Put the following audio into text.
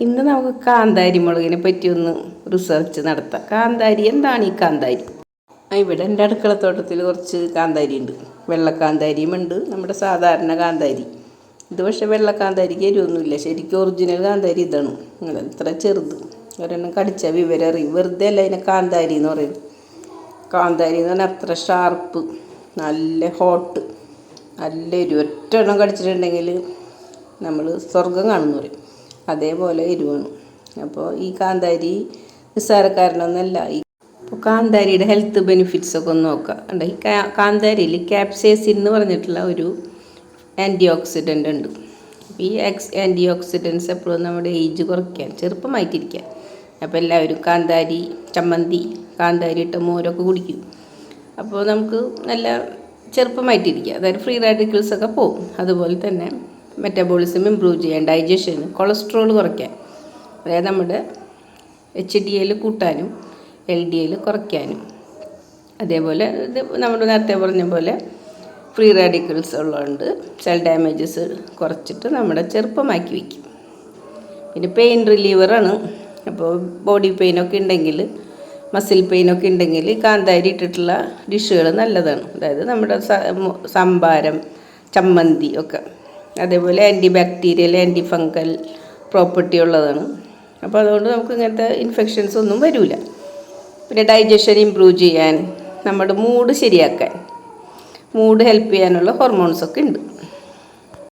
ഇന്ന് നമുക്ക് കാന്താരി മുളകിനെ പറ്റി ഒന്ന് റിസർച്ച് നടത്താം. കാന്താരി എന്താണ് ഈ കാന്താരി? ഇവിടെ എന്റെ അടുക്കളത്തോട്ടത്തിൽ കുറച്ച് കാന്താരി ഉണ്ട്. വെള്ളക്കാന്താരിയും ഉണ്ട്. നമ്മുടെ സാധാരണ കാന്താരി. ഇത് പക്ഷേ വെള്ളക്കാന്താരിക്ക് എരിവൊന്നുമില്ല ശരിക്കും ഒറിജിനൽ കാന്താരി ഇതാണ്. ഇത്ര ചെറുത്. ഒരെണ്ണം കടിച്ച വിവരം അറിയും. വെറുതെ അല്ല അതിനെ കാന്താരി എന്ന് പറയും കാന്താരി എന്ന് പറഞ്ഞാൽ അത്ര ഷാർപ്പ് നല്ല ഹോട്ട് നല്ല ഒരു ഒറ്റ എണ്ണം കടിച്ചിട്ടുണ്ടെങ്കിൽ നമ്മൾ സ്വർഗം കാണുന്നു പറയും. അതേപോലെ എരിവാണ് അപ്പോൾ ഈ കാന്താരി നിസ്സാരക്കാരനൊന്നല്ല. ഈ അപ്പോൾ കാന്താരിയുടെ ഹെൽത്ത് ബെനിഫിറ്റ്സ് ഒക്കെ ഒന്ന് നോക്കാം. ഉണ്ട് ഈ കാന്താരിയിൽ ക്യാപ്സേസിൻ എന്ന് പറഞ്ഞിട്ടുള്ള ഒരു ആന്റി ഓക്സിഡന്റ് ഉണ്ട് ഈ എക്സ് ആന്റി ഓക്സിഡൻസ് എപ്പോഴും നമ്മുടെ ഏജ് കുറയ്ക്കാൻ ചെറുപ്പമായിട്ടിരിക്കാൻ. അപ്പോൾ എല്ലാവരും കാന്താരി ചമ്മന്തി കാന്താരി ഇട്ട മോരൊക്കെ കുടിക്കും. അപ്പോൾ നമുക്ക് നല്ല ചെറുപ്പമായിട്ടിരിക്കുക അതായത് ഫ്രീ റാഡിക്കൽസ് ഒക്കെ പോകും അതുപോലെ തന്നെ മെറ്റബോളിസം ഇമ്പ്രൂവ് ചെയ്യാൻ ഡൈജഷൻ കൊളസ്ട്രോൾ കുറയ്ക്കാൻ. അതായത് നമ്മുടെ എച്ച് ഡി എൽ കൂട്ടാനും എൽ ഡി എൽ കുറയ്ക്കാനും. അതേപോലെ ഇത് നമ്മൾ നേരത്തെ പറഞ്ഞ പോലെ ഫ്രീ റാഡിക്കൽസ് ഉള്ളതുകൊണ്ട് സെൽ ഡാമേജസ് കുറച്ചിട്ട് നമ്മുടെ ചെറുപ്പമാക്കി വയ്ക്കും. പിന്നെ പെയിൻ റിലീവറാണ് അപ്പോൾ ബോഡി പെയിനൊക്കെ ഉണ്ടെങ്കിൽ മസിൽ പെയിനൊക്കെ ഉണ്ടെങ്കിൽ കാന്താരി ഇട്ടിട്ടുള്ള ഡിഷുകൾ നല്ലതാണ്. അതായത് നമ്മുടെ സംഭാരം ചമ്മന്തി ഒക്കെ. അതേപോലെ anti bacterial anti fungal property ഉള്ളതാണ്. അപ്പോൾ അതുകൊണ്ട് നമുക്ക് ഇങ്ങനത്തെ ഇൻഫെക്ഷൻസ് ഒന്നും വരില്ല പിന്നെ ഡൈജഷൻ ഇമ്പ്രൂവ് ചെയ്യാൻ നമ്മുടെ മൂഡ് ശരിയാക്കാൻ മൂഡ് ഹെൽപ്പ് ചെയ്യാനുള്ള ഹോർമോൺസൊക്കെ ഉണ്ട്.